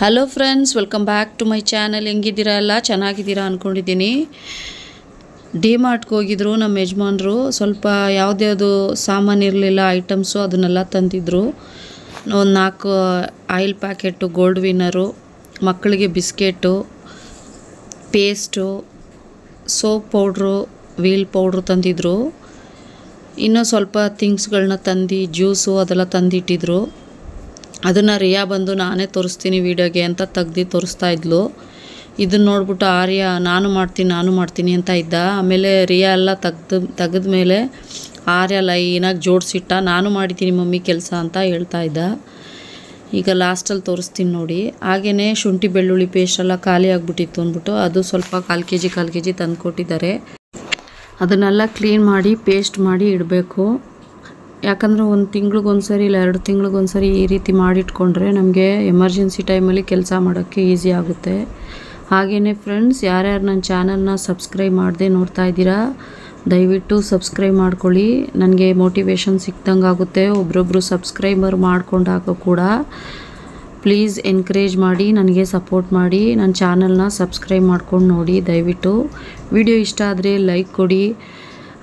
Hello friends welcome back to my channel ಹೆಂಗಿದ್ದೀರಾ ಎಲ್ಲ? ಚೆನ್ನಾಗಿದ್ದೀರಾ ಅಂದ್ಕೊಂಡಿದ್ದೀನಿ ಡಿ ಮಾರ್ಟ್ಗೆ ಹೋಗಿದ್ರು ನಮ್ಮ ಯಜಮಾನ್ರು. ಸ್ವಲ್ಪ ಯಾವುದ್ಯಾವುದು ಸಾಮಾನು ಇರಲಿಲ್ಲ ಐಟಮ್ಸು ಅದನ್ನೆಲ್ಲ ತಂದಿದ್ರು. ಒಂದು ನಾಲ್ಕು ಆಯಿಲ್ ಪ್ಯಾಕೆಟು ಗೋಲ್ಡ್ ವಿನ್ನರು ಮಕ್ಕಳಿಗೆ biscuit paste soap powder wheel powder ತಂದಿದ್ರು. ಇನ್ನೂ ಸ್ವಲ್ಪ ಥಿಂಗ್ಸ್ಗಳನ್ನ ತಂದು ಜ್ಯೂಸು ಅದೆಲ್ಲ ತಂದಿಟ್ಟಿದ್ರು. ಅದನ್ನು ರಿಯಾ ಬಂದು ನಾನೇ ತೋರಿಸ್ತೀನಿ ವೀಡಿಯೋಗೆ ಅಂತ ತೆಗ್ದು ತೋರಿಸ್ತಾ ಇದ್ಲು. ಇದನ್ನ ನೋಡ್ಬಿಟ್ಟು ಆರ್ಯ ನಾನು ಮಾಡ್ತೀನಿ ನಾನು ಮಾಡ್ತೀನಿ ಅಂತ ಇದ್ದ. ಆಮೇಲೆ ರಿಯಾ ಎಲ್ಲ ತೆಗ್ದು, ತೆಗೆದ ಮೇಲೆ ಆರ್ಯ ಲೈನಾಗಿ ಜೋಡಿಸಿಟ್ಟ, ನಾನು ಮಾಡಿದ್ದೀನಿ ಮಮ್ಮಿ ಕೆಲಸ ಅಂತ ಹೇಳ್ತಾ ಇದ್ದ. ಈಗ ಲಾಸ್ಟಲ್ಲಿ ತೋರಿಸ್ತೀನಿ ನೋಡಿ. ಹಾಗೆಯೇ ಶುಂಠಿ ಬೆಳ್ಳುಳ್ಳಿ ಪೇಸ್ಟ್ ಎಲ್ಲ ಖಾಲಿ ಆಗಿಬಿಟ್ಟಿತ್ತು ಅಂದ್ಬಿಟ್ಟು, ಅದು ಸ್ವಲ್ಪ ಕಾಲು ಕೆ ಜಿ ಕಾಲು ಕೆ ಜಿ ತಂದು ಕೊಟ್ಟಿದ್ದಾರೆ ಅದನ್ನೆಲ್ಲ ಕ್ಲೀನ್ ಮಾಡಿ ಪೇಸ್ಟ್ ಮಾಡಿ ಇಡಬೇಕು. ಯಾಕಂದರೆ ಒಂದು ತಿಂಗ್ಳಿಗೊಂದ್ಸರಿ ಇಲ್ಲ ಎರಡು ತಿಂಗ್ಳಿಗೊಂದ್ಸರಿ ಈ ರೀತಿ ಮಾಡಿಟ್ಕೊಂಡ್ರೆ ನಮಗೆ ಎಮರ್ಜೆನ್ಸಿ ಟೈಮಲ್ಲಿ ಕೆಲಸ ಮಾಡೋಕ್ಕೆ ಈಸಿ ಆಗುತ್ತೆ. ಹಾಗೆಯೇ ಫ್ರೆಂಡ್ಸ್, ಯಾರ್ಯಾರು ನನ್ನ ಚಾನಲ್ನ ಸಬ್ಸ್ಕ್ರೈಬ್ ಮಾಡದೆ ನೋಡ್ತಾ ಇದ್ದೀರಾ, ದಯವಿಟ್ಟು ಸಬ್ಸ್ಕ್ರೈಬ್ ಮಾಡ್ಕೊಳ್ಳಿ. ನನಗೆ ಮೋಟಿವೇಶನ್ ಸಿಕ್ದಂಗೆ ಆಗುತ್ತೆ. ಒಬ್ರೊಬ್ಬರು ಸಬ್ಸ್ಕ್ರೈಬರ್ ಮಾಡ್ಕೊಂಡಾಗ ಕೂಡ ಪ್ಲೀಸ್ ಎನ್ಕರೇಜ್ ಮಾಡಿ, ನನಗೆ ಸಪೋರ್ಟ್ ಮಾಡಿ, ನನ್ನ ಚಾನಲ್ನ ಸಬ್ಸ್ಕ್ರೈಬ್ ಮಾಡ್ಕೊಂಡು ನೋಡಿ ದಯವಿಟ್ಟು. ವಿಡಿಯೋ ಇಷ್ಟ ಆದರೆ ಲೈಕ್ ಕೊಡಿ.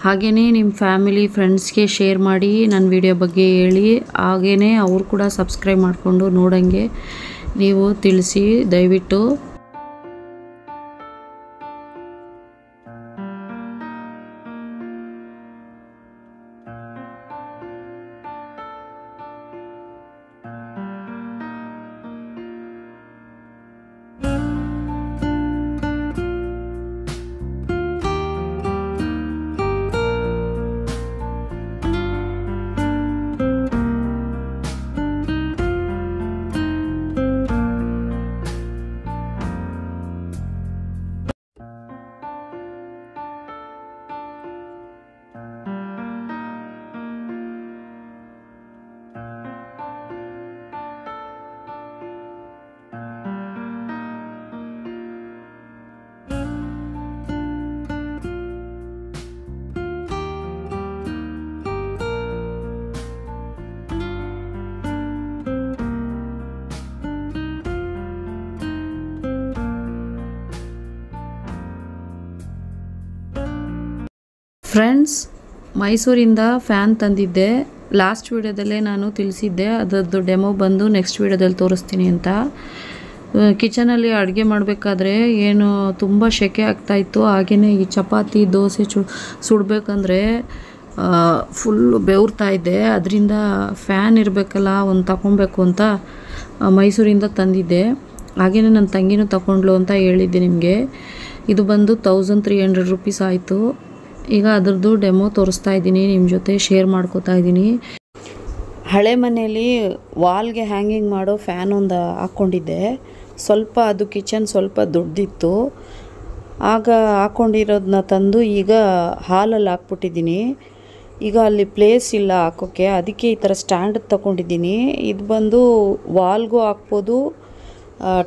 ಹಾಗೆಯೇ ನಿಮ್ಮ ಫ್ಯಾಮಿಲಿ, ಫ್ರೆಂಡ್ಸ್ಗೆ ಶೇರ್ ಮಾಡಿ ನನ್ನ ವಿಡಿಯೋ ಬಗ್ಗೆ ಹೇಳಿ. ಹಾಗೆಯೇ ಅವರು ಕೂಡ ಸಬ್ಸ್ಕ್ರೈಬ್ ಮಾಡಿಕೊಂಡು ನೋಡೋಂಗೆ ನೀವು ತಿಳಿಸಿ. ದಯವಿಟ್ಟು ಫ್ರೆಂಡ್ಸ್ ಮೈಸೂರಿಂದ ಫ್ಯಾನ್ ತಂದಿದ್ದೆ. ಲಾಸ್ಟ್ ವೀಡಿಯೋದಲ್ಲೇ ನಾನು ತಿಳಿಸಿದ್ದೆ. ಅದರದ್ದು ಡೆಮೋ ಬಂದು ನೆಕ್ಸ್ಟ್ ವೀಡಿಯೋದಲ್ಲಿ ತೋರಿಸ್ತೀನಿ ಅಂತ. ಕಿಚನಲ್ಲಿ ಅಡುಗೆ ಮಾಡಬೇಕಾದ್ರೆ ಏನು ತುಂಬ ಸೆಕೆ ಆಗ್ತಾಯಿತ್ತು ಹಾಗೆಯೇ ಈ ಚಪಾತಿ, ದೋಸೆ ಚು, ಸುಡಬೇಕಂದ್ರೆ ಫುಲ್ಲು ಬೆವರ್ತಾ ಇದ್ದೆ. ಅದರಿಂದ ಫ್ಯಾನ್ ಇರಬೇಕಲ್ಲ, ಒಂದು ತಗೊಬೇಕು ಅಂತ ಮೈಸೂರಿಂದ ತಂದಿದ್ದೆ. ಹಾಗೆಯೇ ನನ್ನ ತಂಗಿನೂ ತಗೊಂಡ್ಲು ಅಂತ ಹೇಳಿದ್ದೆ ನಿಮಗೆ. ಇದು ಬಂದು ತೌಸಂಡ್ ತ್ರೀ ಹಂಡ್ರೆಡ್ ರುಪೀಸ್ ಆಯಿತು. ಈಗ ಅದರದ್ದು ಡೆಮೋ ತೋರಿಸ್ತಾ ಇದ್ದೀನಿ ನಿಮ್ಮ ಜೊತೆ ಶೇರ್ ಮಾಡ್ಕೋತಾ ಇದ್ದೀನಿ. ಹಳೆ ಮನೆಯಲ್ಲಿ ವಾಲ್ಗೆ ಹ್ಯಾಂಗಿಂಗ್ ಮಾಡೋ ಫ್ಯಾನ್ ಒಂದು ಹಾಕ್ಕೊಂಡಿದ್ದೆ ಸ್ವಲ್ಪ ಅದು ಕಿಚನ್ ಸ್ವಲ್ಪ ದೊಡ್ಡದಿತ್ತು ಆಗ ಹಾಕ್ಕೊಂಡಿರೋದನ್ನ ತಂದು ಈಗ ಹಾಲಲ್ಲಿ ಹಾಕ್ಬಿಟ್ಟಿದ್ದೀನಿ. ಈಗ ಅಲ್ಲಿ ಪ್ಲೇಸ್ ಇಲ್ಲ ಹಾಕೋಕ್ಕೆ ಅದಕ್ಕೆ ಈ ಥರ ಸ್ಟ್ಯಾಂಡ್ ತಗೊಂಡಿದ್ದೀನಿ. ಇದು ಬಂದು ವಾಲ್ಗೂ ಹಾಕ್ಬೋದು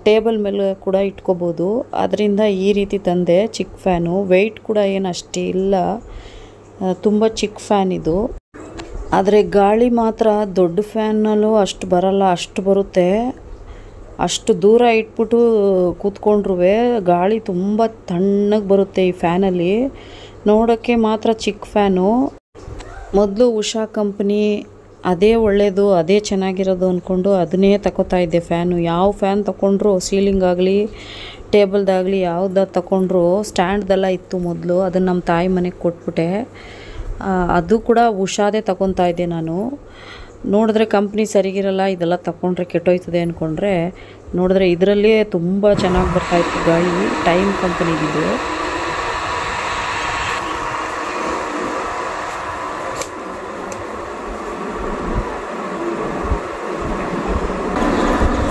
ಟೇಬಲ್ ಮೇಲೆ ಕೂಡ ಇಟ್ಕೋಬೋದು. ಅದರಿಂದ ಈ ರೀತಿ ತಂದೆ ಚಿಕ್ಕ ಫ್ಯಾನು. ವೆಯ್ಟ್ ಕೂಡ ಏನು ಅಷ್ಟೇ ಇಲ್ಲ. ತುಂಬ ಚಿಕ್ಕ ಫ್ಯಾನ್ ಇದು. ಆದರೆ ಗಾಳಿ ಮಾತ್ರ ದೊಡ್ಡ ಫ್ಯಾನಲ್ಲೂ ಅಷ್ಟು ಬರಲ್ಲ, ಅಷ್ಟು ಬರುತ್ತೆ. ಅಷ್ಟು ದೂರ ಇಟ್ಬಿಟ್ಟು ಕೂತ್ಕೊಂಡ್ರೂ ಗಾಳಿ ತುಂಬ ತಣ್ಣಗೆ ಬರುತ್ತೆ ಈ ಫ್ಯಾನಲ್ಲಿ. ನೋಡೋಕ್ಕೆ ಮಾತ್ರ ಚಿಕ್ಕ ಫ್ಯಾನು. ಮೊದಲು ಉಷಾ ಕಂಪ್ನಿ ಅದೇ ಒಳ್ಳೆಯದು ಅದೇ ಚೆನ್ನಾಗಿರೋದು ಅಂದ್ಕೊಂಡು ಅದನ್ನೇ ತಗೋತಾ ಇದ್ದೆ ಫ್ಯಾನು. ಯಾವ ಫ್ಯಾನ್ ತಗೊಂಡ್ರು ಸೀಲಿಂಗ್ ಆಗಲಿ, ಟೇಬಲ್ದಾಗಲಿ ಯಾವ್ದು ತಗೊಂಡ್ರು ಸ್ಟ್ಯಾಂಡ್ದೆಲ್ಲ ಇತ್ತು ಮೊದಲು, ಅದನ್ನು ನಮ್ಮ ತಾಯಿ ಮನೆಗೆ ಕೊಟ್ಬಿಟ್ಟೆ. ಅದು ಕೂಡ ಹುಷಾದೇ ತಗೊತಾ ಇದ್ದೆ ನಾನು. ನೋಡಿದ್ರೆ ಕಂಪ್ನಿ ಸರಿಗಿರಲ್ಲ, ಇದೆಲ್ಲ ತಗೊಂಡ್ರೆ ಕೆಟ್ಟೋಯ್ತದೆ ಅಂದ್ಕೊಂಡ್ರೆ ನೋಡಿದ್ರೆ ಇದರಲ್ಲೇ ತುಂಬ ಚೆನ್ನಾಗಿ ಬರ್ತಾಯಿತ್ತು ಗಾಳಿ, ಟೈಮ್ ಕಂಪ್ನಿಗಿದು.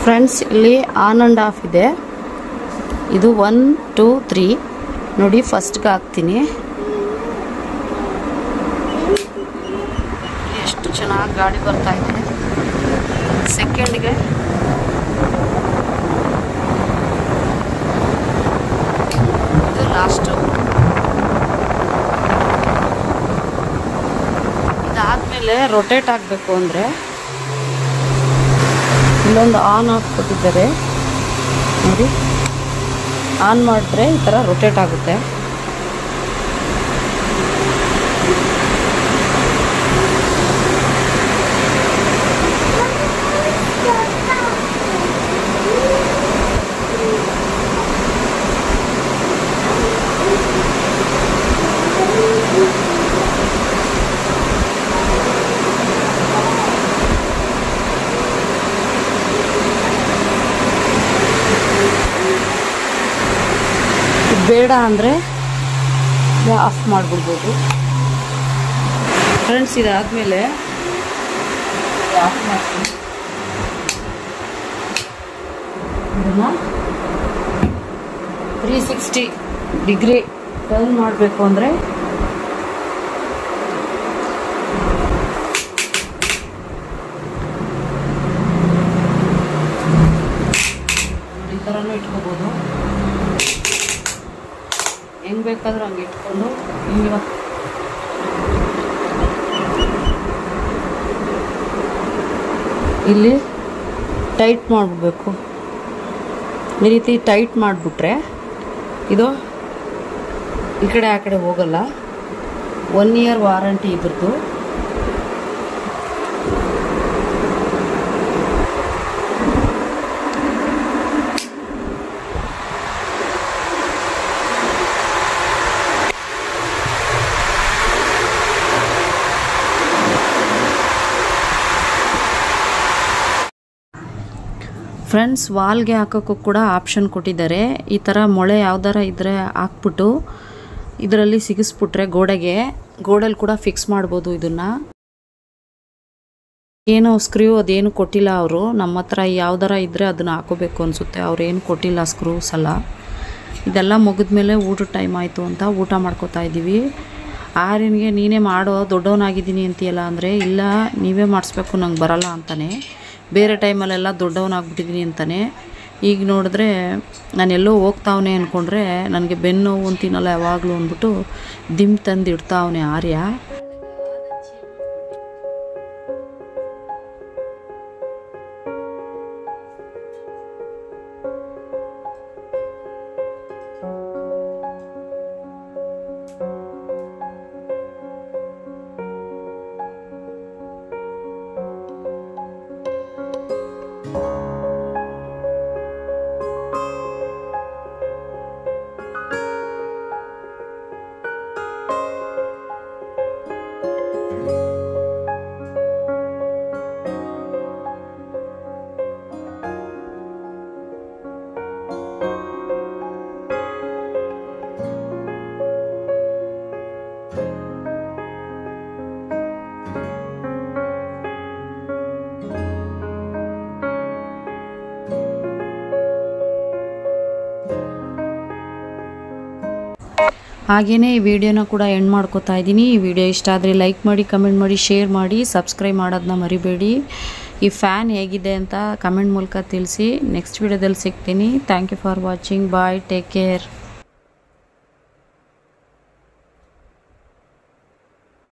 ಫ್ರೆಂಡ್ಸ್, ಇಲ್ಲಿ ಆನ್ ಆ್ಯಂಡ್ ಆಫ್ ಇದೆ. ಇದು ಒನ್ ಟೂ ತ್ರೀ ನೋಡಿ ಫಸ್ಟ್ಗೆ ಹಾಕ್ತೀನಿ. ಎಷ್ಟು ಚೆನ್ನಾಗಿ ಗಾಡಿ ಬರ್ತಾ ಇದೆ. ಸೆಕೆಂಡ್ಗೆ ಇದು ಲಾಸ್ಟು ಇದಾದಮೇಲೆ ರೊಟೇಟ್ ಆಗಬೇಕು ಅಂದರೆ ಇಲ್ಲೊಂದು ಆನ್ ಆಫ್ ಕೊಟ್ಟಿದ್ದಾರೆ. ನೋಡಿ. ಆನ್ ಮಾಡಿದ್ರೆ ಈ ಥರ ರೊಟೇಟ್ ಆಗುತ್ತೆ. ಬೇಡ ಅಂದರೆ ಆಫ್ ಮಾಡಿಬಿಡ್ಬೋದು. ಫ್ರೆಂಡ್ಸ್ ಇದಾದಮೇಲೆ ಆಫ್ ಮಾಡ್ತೀನಿ. ಇದನ್ನು ತ್ರೀ ಸಿಕ್ಸ್ಟಿ ಡಿಗ್ರಿ ಟರ್ನ್ ಮಾಡಬೇಕು ಅಂದರೆ ಈ ಥರನೂ ಇಟ್ಕೋಬೋದು ಹೆಂಗ್ ಬೇಕಾದ್ರೂ ಹಂಗೆ ಇಟ್ಕೊಂಡು ಹಿಂಗೆ ಇಲ್ಲಿ ಟೈಟ್ ಮಾಡಬೇಕು ಈ ರೀತಿ ಟೈಟ್ ಮಾಡಿಬಿಟ್ರೆ ಇದು ಈ ಕಡೆ ಆ ಕಡೆ ಹೋಗಲ್ಲ. ಒನ್ ಇಯರ್ ವಾರಂಟಿ ಇದ್ರದ್ದು. ಫ್ರೆಂಡ್ಸ್ ವಾಲ್ಗೆ ಹಾಕೋಕ್ಕೂ ಕೂಡ ಆಪ್ಷನ್ ಕೊಟ್ಟಿದ್ದಾರೆ. ಈ ಥರ ಮೊಳೆ ಯಾವ್ದಾರ ಇದ್ದರೆ ಹಾಕ್ಬಿಟ್ಟು ಇದರಲ್ಲಿ ಸಿಗಿಸ್ಬಿಟ್ರೆ ಗೋಡೆಗೆ, ಗೋಡೆಲಿ ಕೂಡ ಫಿಕ್ಸ್ ಮಾಡ್ಬೋದು ಇದನ್ನು. ಏನೋ ಸ್ಕ್ರೂ ಅದೇನು ಕೊಟ್ಟಿಲ್ಲ ಅವರು. ನಮ್ಮ ಹತ್ರ ಯಾವ್ದಾರ ಇದ್ದರೆ ಅದನ್ನು ಹಾಕೋಬೇಕು ಅನಿಸುತ್ತೆ. ಅವ್ರೇನು ಕೊಟ್ಟಿಲ್ಲ ಸ್ಕ್ರೂಸ್ ಎಲ್ಲ. ಇದೆಲ್ಲ ಮುಗಿದ್ಮೇಲೆ ಊಟದ ಟೈಮ್ ಆಯಿತು ಅಂತ ಊಟ ಮಾಡ್ಕೋತಾ ಇದ್ದೀವಿ ಆರ್ಯನಿಗೆ ನೀನೇ ಮಾಡೋ, ದೊಡ್ಡವನಾಗಿದ್ದೀನಿ ಅಂತೀಯಲ್ಲ ಅಂದರೆ, ಇಲ್ಲ, ನೀವೇ ಮಾಡಿಸ್ಬೇಕು, ನಂಗೆ ಬರಲ್ಲ ಅಂತಾನೆ. ಬೇರೆ ಟೈಮಲ್ಲೆಲ್ಲ ದೊಡ್ಡವನಾಗ್ಬಿಟ್ಟಿದ್ದೀನಿ ಅಂತಾನೆ. ಈಗ ನೋಡಿದ್ರೆ ನಾನು ಎಲ್ಲೋ ಹೋಗ್ತಾವನೆ ಅಂದ್ಕೊಂಡ್ರೆ ನನಗೆ ಬೆನ್ನು ನೋವು ಅಂತೀನಲ್ಲ ಯಾವಾಗಲೂ ಅಂದ್ಬಿಟ್ಟು ದಿಮ್ ತಂದು ಇಡ್ತಾವನೆ ಆರ್ಯ. ಹಾಗೆಯೇ ಈ ವಿಡಿಯೋನ ಕೂಡ ಎಂಡ್ ಮಾಡ್ಕೋತಾ ಇದ್ದೀನಿ. ಈ ವಿಡಿಯೋ ಇಷ್ಟ ಆದರೆ ಲೈಕ್ ಮಾಡಿ ಕಮೆಂಟ್ ಮಾಡಿ ಶೇರ್ ಮಾಡಿ ಸಬ್ಸ್ಕ್ರೈಬ್ ಮಾಡೋದನ್ನ ಮರಿಬೇಡಿ. ಈ ಫ್ಯಾನ್ ಹೇಗಿದೆ ಅಂತ ಕಮೆಂಟ್ ಮೂಲಕ ತಿಳಿಸಿ. ನೆಕ್ಸ್ಟ್ ವಿಡಿಯೋದಲ್ಲಿ ಸಿಗ್ತೀನಿ. Thank you for watching bye take care